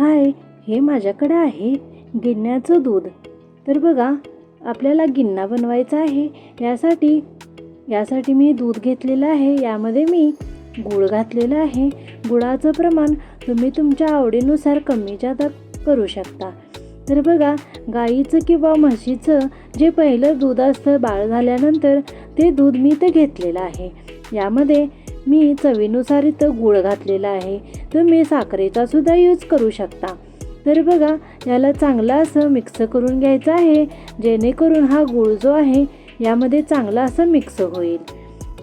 हाय हे माझ्याकडे आहे गिन्याचं दूध. तर बघा आपल्याला गिन्ना बनवायचा आहे यासाठी यासाठी मी दूध घेतलेलं आहे यामध्ये मी गूळ घातलेलं आहे. गुळाचं प्रमाण तुम्ही तुमच्या आवडीनुसार कमी जादा करू शकता. तर बघा गाईचं किंवा म्हशीचं जे पहिलं दूध असतं बाळ झाल्यानंतर ते दूध मी तर घेतलेलं आहे. यामध्ये मी चवीनुसार इथं गूळ घातलेला आहे. तुम्ही साखरेचा सुद्धा यूज करू शकता. तर बघा याला चांगलं असं मिक्स करून घ्यायचं आहे जेणेकरून हा गूळ जो आहे यामध्ये चांगला असं मिक्स होईल.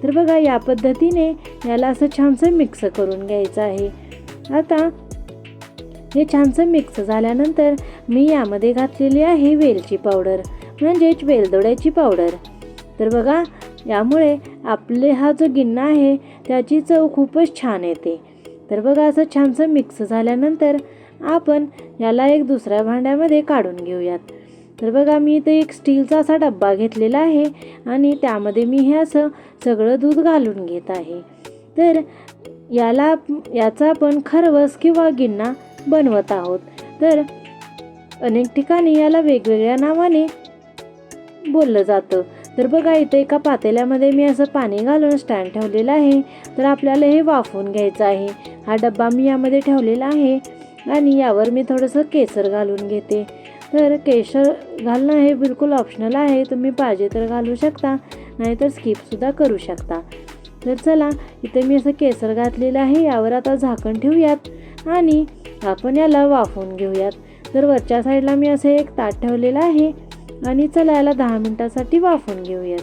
तर बघा या पद्धतीने याला असं छानसं मिक्स करून घ्यायचं आहे. आता हे छानसं मिक्स झाल्यानंतर मी यामध्ये घातलेली आहे वेलची पावडर म्हणजेच वेलदोड्याची पावडर तर बघा यामुळे आपले हा जो गिन्ना आहे त्याची चव खूपच छान येते. तर बघा असं छानसं मिक्स झाल्यानंतर आपण याला एक दुसऱ्या भांड्यामध्ये काढून घेऊयात. तर बघा मी इथे एक स्टीलचा असा डब्बा घेतलेला आहे आणि त्यामध्ये मी हे असं सगळं दूध घालून घेत आहे. तर याला याचा आपण खरवस किंवा गिन्ना बनवत आहोत. तर अनेक ठिकाणी याला वेगवेगळ्या नावाने बोललं जातं. तर बघा इथे एका पातेल्यामध्ये मी असं पाणी घालून स्टँड ठेवलेलं आहे. तर आपल्याला हे वाफवून घ्यायचं आहे. हा डब्बा मी यामध्ये ठेवलेला आहे आणि यावर मी थोडंसं केसर घालून घेते. तर केशर घालणं हे बिलकुल ऑप्शनल आहे. तुम्ही पाहिजे तर घालू शकता नाहीतर स्किपसुद्धा करू शकता. तर चला इथे मी असं केसर घातलेलं आहे. यावर आता झाकण ठेवूयात आणि आपण याला वाफवून घेऊयात. तर वरच्या साईडला मी असं एक ताट ठेवलेलं आहे. आणि चला याला दहा मिनटासाठी वाफून घेऊयात.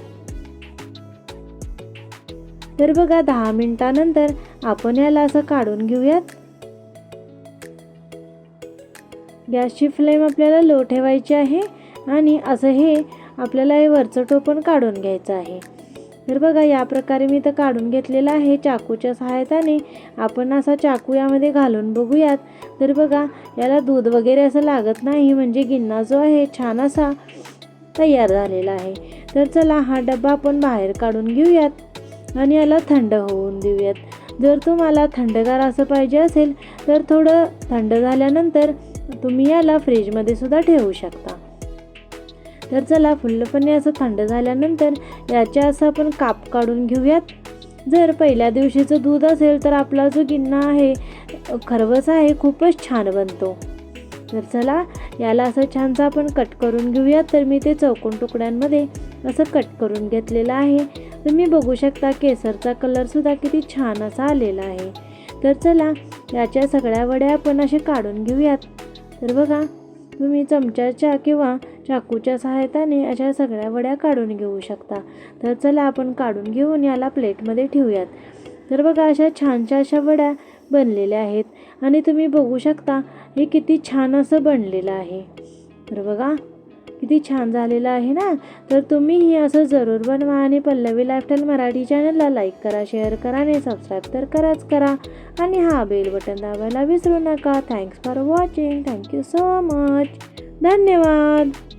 तर बघा दहा मिनटानंतर आपण याला असं काढून घेऊयात. गॅसची फ्लेम आपल्याला लो ठेवायची आहे आणि असं हे आपल्याला हे वरचं टोपण काढून घ्यायचं आहे. तर बघा या प्रकारे मी तर काढून घेतलेलं आहे चाकूच्या सहाय्याने. आपण असा चाकू यामध्ये घालून बघूयात. तर बघा याला दूध वगैरे असं लागत नाही म्हणजे गिन्ना जो आहे छान असा तयार झालेला आहे. तर चला हा डबा आपण बाहेर काढून घेऊयात आणि याला थंड होऊन देऊयात. जर तुम्हाला थंडगार असं पाहिजे असेल तर थोडं थंड झाल्यानंतर तुम्ही याला फ्रीजमध्ये सुद्धा ठेवू शकता. तर चला फुल्लपणे असं थंड झाल्यानंतर याच्या असं आपण काप काढून घेऊयात. जर पहिल्या दिवशीचं दूध असेल तर आपला जो गिन्ना आहे खरवस आहे खूपच छान बनतो. तर चला याला असं छानसं आपण कट करून घेऊयात. तर मी ते चौकोन तुकड्यांमध्ये असं कट करून घेतलेलं आहे. तुम्ही बघू शकता केसरचा कलरसुद्धा किती छान असा आलेला आहे. तर चला याच्या सगळ्या वड्या आपण असे काढून घेऊयात. तर बघा तुम्ही चमच्याच्या किंवा चाकूच्या सहायताने अशा सगळ्या वड्या काढून घेऊ शकता. तर चला आपण काढून घेऊन याला प्लेटमध्ये ठेवूयात. तर बघा अशा छानशा अशा वड्या बनलेल्या आहेत. आणि तुम्ही बघू शकता हे किती छान असं बनलेलं आहे. तर बघा किती छान झालेलं आहे ना? तर तुम्ही हे असं जरूर बनवा आणि पल्लवी लाईफस्टाईल मराठी चॅनलला लाईक करा शेअर करा आणि सबस्क्राईब तर कराच करा. आणि हा बेल बटन दाबायला विसरू नका. Thanks for watching thank you so much धन्यवाद.